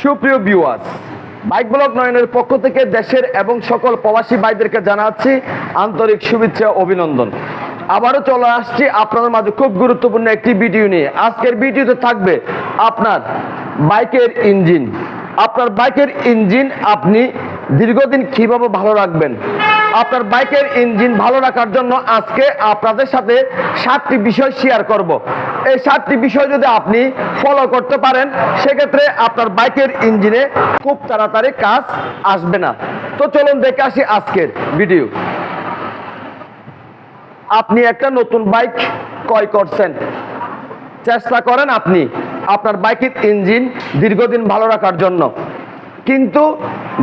সুপ্রিয় viewers, bike block নয়নের পক্ষ থেকে দেশের এবং সকল প্রবাসী ভাইদেরকে জানাচ্ছি আন্তরিক শুভেচ্ছা অভিনন্দন। আবারও চলে আসছি আপনাদের মাঝে খুব গুরুত্বপূর্ণ একটি ভিডিও নিয়ে। আজকের ভিডিওতে থাকবে আপনার বাইকের ইঞ্জিন। আপনার বাইকের ইঞ্জিন আপনি দীর্ঘদিন কীভাবে ভালো রাখবেন? আপনার বাইকের ইঞ্জিন ভালো রাখার জন্য আজকে আপনাদের সাথে সাতটি বিষয় শেয়ার করব। এই সাতটি বিষয় যদি আপনি ফলো করতে পারেন, সেক্ষেত্রে আপনার বাইকের ইঞ্জিনে খুব তাড়াতাড়ি কাজ আসবে না। তো চলুন দেখে আসি আজকের ভিডিও আপনি একটা নতুন বাইক ক্রয় করছেন। চেষ্টা করেন আপনি আপনার বাইকের ইঞ্জিন দীর্ঘদিন ভালো রাখার জন্য। কিন্তু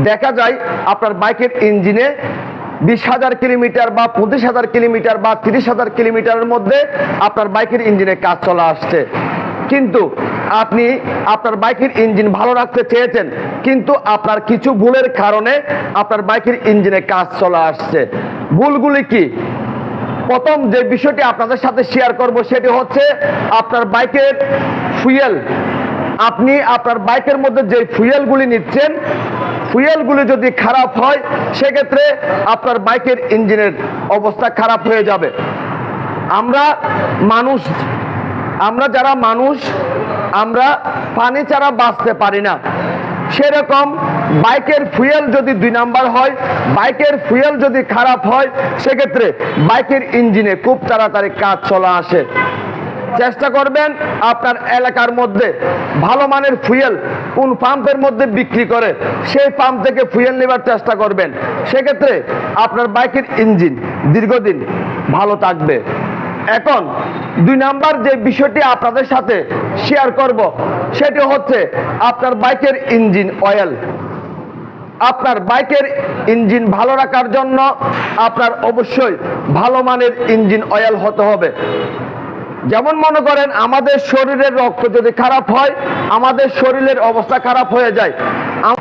দেখা যায় আপনার বাইকের ইঞ্জিনে বিশ হাজার কিলোমিটার বা পঁচিশ হাজার কিলোমিটার বা তিরিশ হাজার কিলোমিটারের মধ্যে আপনার বাইকের ইঞ্জিনে কাজ চলে আসছে। কিন্তু আপনি আপনার বাইকের ইঞ্জিন ভালো রাখতে চেয়েছেন, কিন্তু আপনার কিছু ভুলের কারণে আপনার বাইকের ইঞ্জিনে কাজ চলে আসছে। ভুলগুলি কি? প্রথম যে বিষয়টি আপনাদের সাথে শেয়ার করব সেটি হচ্ছে আপনার বাইকের ফুয়েল আপনি আপনার বাইকের মধ্যে যে ফুয়েলগুলি নিচ্ছেন ফুয়েলগুলি যদি খারাপ হয়, সেক্ষেত্রে আপনার বাইকের ইঞ্জিনের অবস্থা খারাপ হয়ে যাবে। আমরা মানুষ, আমরা যারা মানুষ, আমরা পানি ছাড়া বাঁচতে পারি না। সেরকম বাইকের ফুয়েল যদি দুই নাম্বার হয়, বাইকের ফুয়েল যদি খারাপ হয়, সেক্ষেত্রে বাইকের ইঞ্জিনে খুব তাড়াতাড়ি কাজ চলে আসে। চেষ্টা করবেন আপনার এলাকার মধ্যে ভালো মানের ফুয়েল কোন পাম্পের মধ্যে বিক্রি করে, সেই পাম্প থেকে ফুয়েল নেবার চেষ্টা করবেন। সেক্ষেত্রে আপনার বাইকের ইঞ্জিন দীর্ঘদিন ভালো থাকবে। এখন দুই নাম্বার যে বিষয়টি আপনাদের সাথে শেয়ার করব, সেটি হচ্ছে আপনার বাইকের ইঞ্জিন অয়েল। আপনার বাইকের ইঞ্জিন ভালো রাখার জন্য আপনার অবশ্যই ভালো মানের ইঞ্জিন অয়েল হতে হবে। যেমন মনে করেন, আমাদের শরীরের রক্ত যদি খারাপ হয়, আমাদের শরীরের অবস্থা খারাপ হয়ে যায়।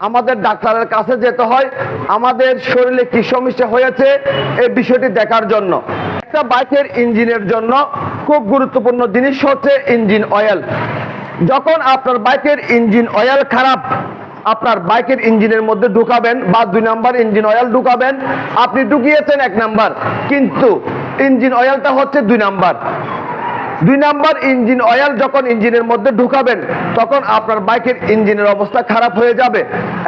আমাদের ডাক্তারের কাছে যেতে হয়, আমাদের শরীরে কি সমস্যা হয়েছে, এই বিষয়টি দেখার জন্য। একটা বাইকের ইঞ্জিনের জন্য খুব গুরুত্বপূর্ণ জিনিস হচ্ছে ইঞ্জিন অয়েল। যখন আপনার বাইকের ইঞ্জিন অয়েল খারাপ, আপনার বাইকের ইঞ্জিনের মধ্যে ঢুকাবেন বা দুই নাম্বার ইঞ্জিন অয়েল ঢুকাবেন, আপনি ঢুকিয়েছেন এক নাম্বার, কিন্তু ইঞ্জিন অয়েলটা হচ্ছে দুই নাম্বার। দুই নাম্বার ইঞ্জিন অয়েল যখন ইঞ্জিনের মধ্যে ঢুকাবেন, তখন আপনার বাইকের ইঞ্জিনের অবস্থা খারাপ হয়ে যাবে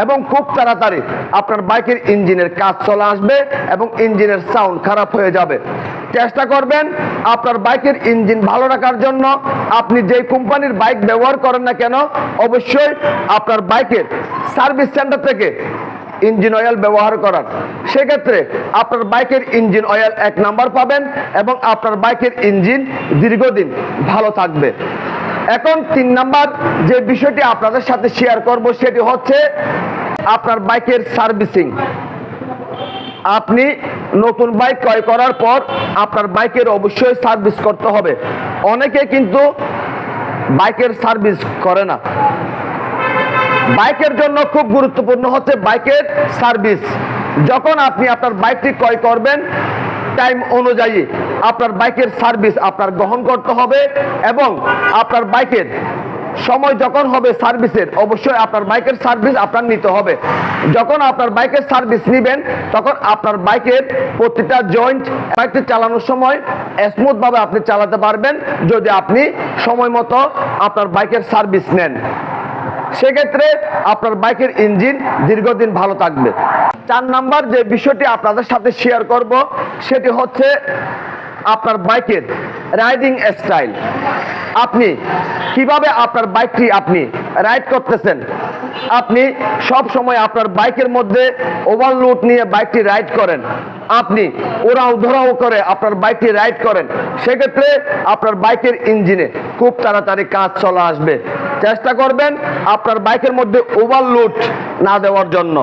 এবং খুব তাড়াতাড়ি আপনার বাইকের ইঞ্জিনের কাজ চলে আসবে এবং ইঞ্জিনের সাউন্ড খারাপ হয়ে যাবে। চেষ্টা করবেন আপনার বাইকের ইঞ্জিন ভালো রাখার জন্য। আপনি যেই কোম্পানির বাইক ব্যবহার করেন না কেন, অবশ্যই আপনার বাইকের সার্ভিস সেন্টার থেকে ইঞ্জিন অয়েল ব্যবহার করার। সেক্ষেত্রে আপনার বাইকের ইঞ্জিন অয়েল এক নাম্বার পাবেন এবং আপনার বাইকের ইঞ্জিন দীর্ঘদিন ভালো থাকবে। এখন তিন নাম্বার যে বিষয়টি আপনাদের সাথে শেয়ার করব সেটি হচ্ছে আপনার বাইকের সার্ভিসিং আপনি নতুন বাইক ক্রয় করার পর আপনার বাইকের অবশ্যই সার্ভিস করতে হবে। অনেকে কিন্তু বাইকের সার্ভিস করে না। বাইকের জন্য খুব গুরুত্বপূর্ণ হচ্ছে বাইকের সার্ভিস। যখন আপনি আপনার বাইকটি ক্রয় করবেন, টাইম অনুযায়ী আপনার বাইকের সার্ভিস আপনার গ্রহণ করতে হবে এবং আপনার বাইকের সময় যখন হবে সার্ভিসের, অবশ্যই আপনার বাইকের সার্ভিস আপনার নিতে হবে। যখন আপনার বাইকের সার্ভিস নেবেন, তখন আপনার বাইকের প্রতিটা জয়েন্ট বাইকটি চালানোর সময় স্মুথভাবে আপনি চালাতে পারবেন। যদি আপনি সময় মতো আপনার বাইকের সার্ভিস নেন। সেক্ষেত্রে আপনার বাইকের ইঞ্জিন দীর্ঘদিন ভালো থাকবে। চার নাম্বার যে বিষয়টি আপনাদের সাথে শেয়ার করব, সেটি হচ্ছে আপনার বাইকের রাইডিং স্টাইল আপনি কীভাবে আপনার বাইকটি আপনি রাইড করতেছেন? আপনি সব সময় আপনার বাইকের মধ্যে ওভারলোড নিয়ে বাইকটি রাইড করেন। আপনি ওরাও ধরাও করে আপনার বাইকটি রাইড করেন। সেক্ষেত্রে আপনার বাইকের ইঞ্জিনে খুব তাড়াতাড়ি কাজ চলে আসবে। চেষ্টা করবেন আপনার বাইকের মধ্যে ওভারলোড না দেওয়ার জন্য।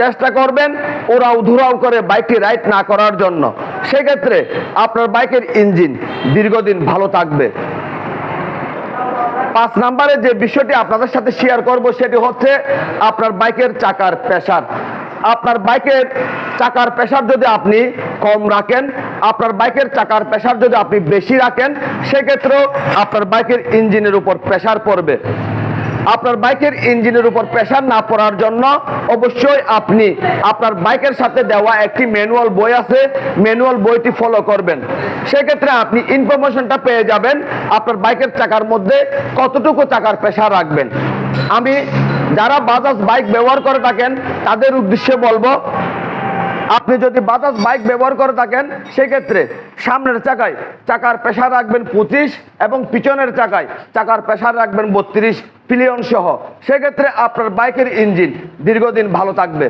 চেষ্টা করবেন ওরা উধুরাও করে বাইকটি রাইড না করার জন্য। সেক্ষেত্রে আপনার বাইকের ইঞ্জিন দীর্ঘদিন ভালো থাকবে। পাঁচ নম্বরে যে বিষয়টি আপনাদের সাথে শেয়ার করব, সেটি হচ্ছে আপনার বাইকের চাকার প্রেসার আপনার বাইকের চাকার প্রেসার যদি আপনি কম রাখেন, আপনার বাইকের চাকার প্রেসার যদি আপনি বেশি রাখেন, সেক্ষেত্রেও আপনার বাইকের ইঞ্জিনের উপর প্রেশার পড়বে। আপনার বাইকের ইঞ্জিনের উপর প্রেশার না পড়ার জন্য অবশ্যই আপনি আপনার বাইকের সাথে দেওয়া একটি ম্যানুয়াল বই আছে ম্যানুয়াল বইটি ফলো করবেন। সেক্ষেত্রে আপনি ইনফরমেশনটা পেয়ে যাবেন আপনার বাইকের চাকার মধ্যে কতটুকু চাকার প্রেশার রাখবেন। আমি যারা বাজাজ বাইক ব্যবহার করে থাকেন, তাদের উদ্দেশ্যে বলব আপনি যদি বাজাজ বাইক ব্যবহার করে থাকেন, সেক্ষেত্রে সামনের চাকায় চাকার প্রেশার রাখবেন পঁচিশ এবং পিছনের চাকায় চাকার প্রেশার রাখবেন বত্রিশ পিলিয়ন সহ। সেক্ষেত্রে আপনার বাইকের ইঞ্জিন দীর্ঘদিন ভালো থাকবে।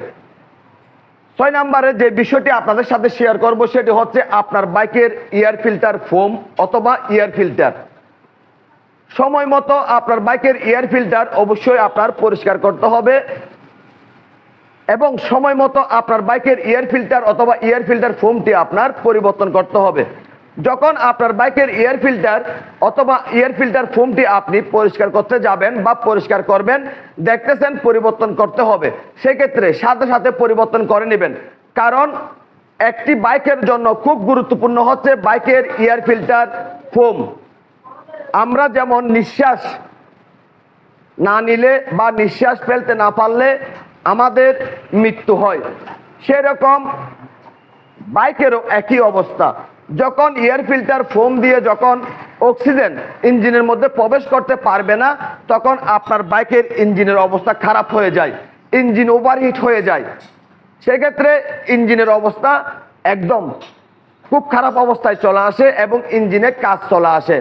ছয় নম্বরে যে বিষয়টি আপনাদের সাথে শেয়ার করব, সেটি হচ্ছে আপনার বাইকের এয়ার ফিল্টার ফোম অথবা এয়ার ফিল্টার সময় মতো আপনার বাইকের এয়ার ফিল্টার অবশ্যই আপনার পরিষ্কার করতে হবে। এবং সময় মতো আপনার বাইকের এয়ার ফিল্টার অথবা এয়ার ফিল্টার ফোমটি আপনার পরিবর্তন করতে হবে। যখন আপনার বাইকের এয়ার ফিল্টার অথবা এয়ার ফিল্টার ফোমটি আপনি পরিষ্কার করতে যাবেন বা পরিষ্কার করবেন, দেখতেছেন পরিবর্তন করতে হবে। সেক্ষেত্রে সাথে সাথে পরিবর্তন করে নেবেন। কারণ একটি বাইকের জন্য খুব গুরুত্বপূর্ণ হচ্ছে বাইকের এয়ার ফিল্টার ফোম। আমরা যেমন নিঃশ্বাস না নিলে বা নিঃশ্বাস ফেলতে না পারলে আমাদের মৃত্যু হয়। সেরকম বাইকেরও একই অবস্থা। যখন এয়ার ফিল্টার, ফোম দিয়ে যখন অক্সিজেন ইঞ্জিনের মধ্যে প্রবেশ করতে পারবে না, তখন আপনার বাইকের ইঞ্জিনের অবস্থা খারাপ হয়ে যায়, ইঞ্জিন ওভারহিট হয়ে যায়। সেক্ষেত্রে ইঞ্জিনের অবস্থা একদম খুব খারাপ অবস্থায় চলে আসে এবং ইঞ্জিনে কাজ চলে আসে।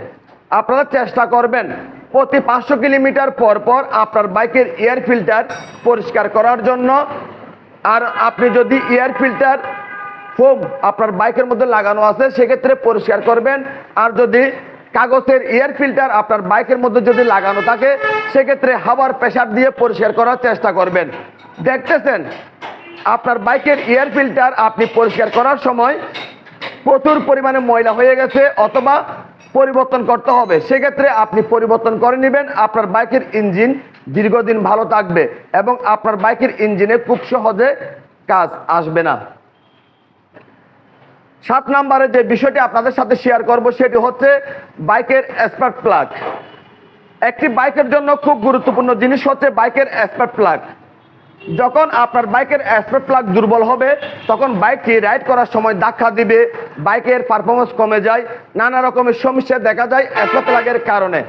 আপনারা চেষ্টা করবেন প্রতি পাঁচশো কিলোমিটার পর পর আপনার বাইকের এয়ার ফিল্টার পরিষ্কার করার জন্য। আর আপনি যদি এয়ার ফিল্টার ফোম আপনার বাইকের মধ্যে লাগানো আছে, সেক্ষেত্রে পরিষ্কার করবেন। আর যদি কাগজের এয়ার ফিল্টার আপনার বাইকের মধ্যে যদি লাগানো থাকে, সেক্ষেত্রে হাওয়ার প্রেশার দিয়ে পরিষ্কার করার চেষ্টা করবেন। দেখতেছেন, আপনার বাইকের এয়ার ফিল্টার আপনি পরিষ্কার করার সময় প্রচুর পরিমাণে ময়লা হয়ে গেছে, অথবা পরিবর্তন করতে হবে। সেক্ষেত্রে আপনি পরিবর্তন করে নেবেন, আপনার বাইকের ইঞ্জিন দীর্ঘদিন ভালো থাকবে এবং আপনার বাইকের ইঞ্জিনে খুব সহজে কাজ আসবে না। সাত নম্বরে যে বিষয়টি আপনাদের সাথে শেয়ার করব, সেটি হচ্ছে বাইকের স্পার্ক প্লাগ একটি বাইকের জন্য খুব গুরুত্বপূর্ণ জিনিস হচ্ছে বাইকের স্পার্ক প্লাগ যখন আপনার বাইকের স্পার্ক প্লাগ দুর্বল হবে, তখন বাইকটি রাইড করার সময় ধাক্কা দিবে, বাইকের পারফরমেন্স কমে যায়, নানা রকমের সমস্যা দেখা যায় স্পার্ক প্লাগের কারণে।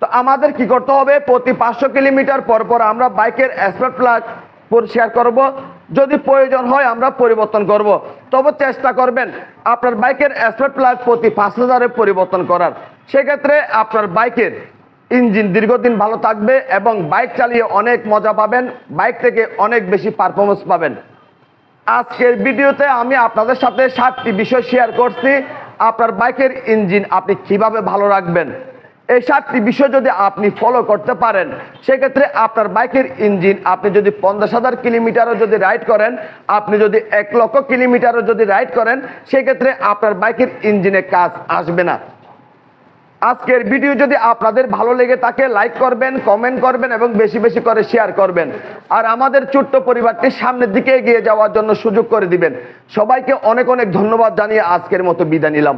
তো আমাদের কি করতে হবে? প্রতি পাঁচশো কিলোমিটার পর পর আমরা বাইকের স্পার্ক প্লাগ পরিষ্কার করব। যদি প্রয়োজন হয় আমরা পরিবর্তন করব। তবে চেষ্টা করবেন আপনার বাইকের স্পার্ক প্লাগ প্রতি পাঁচ হাজারে পরিবর্তন করার। সেক্ষেত্রে আপনার বাইকের ইঞ্জিন দীর্ঘদিন ভালো থাকবে এবং বাইক চালিয়ে অনেক মজা পাবেন, বাইক থেকে অনেক বেশি পারফরমেন্স পাবেন। আজকের ভিডিওতে আমি আপনাদের সাথে সাতটি বিষয় শেয়ার করছি, আপনার বাইকের ইঞ্জিন আপনি কীভাবে ভালো রাখবেন? এই সাতটি বিষয় যদি আপনি ফলো করতে পারেন, সেক্ষেত্রে আপনার বাইকের ইঞ্জিন আপনি যদি পঞ্চাশ হাজার কিলোমিটারও যদি রাইড করেন, আপনি যদি এক লক্ষ কিলোমিটারও যদি রাইড করেন, সেক্ষেত্রে আপনার বাইকের ইঞ্জিনে কাজ আসবে না। আজকের ভিডিও যদি আপনাদের ভালো লেগে থাকে লাইক করবেন কমেন্ট করবেন এবং বেশি বেশি করে শেয়ার করবেন। আর আমাদের ছোট্ট পরিবারটি সামনের দিকে এগিয়ে যাওয়ার জন্য সুযোগ করে দিবেন। সবাইকে অনেক অনেক ধন্যবাদ জানিয়ে আজকের মতো বিদায় নিলাম।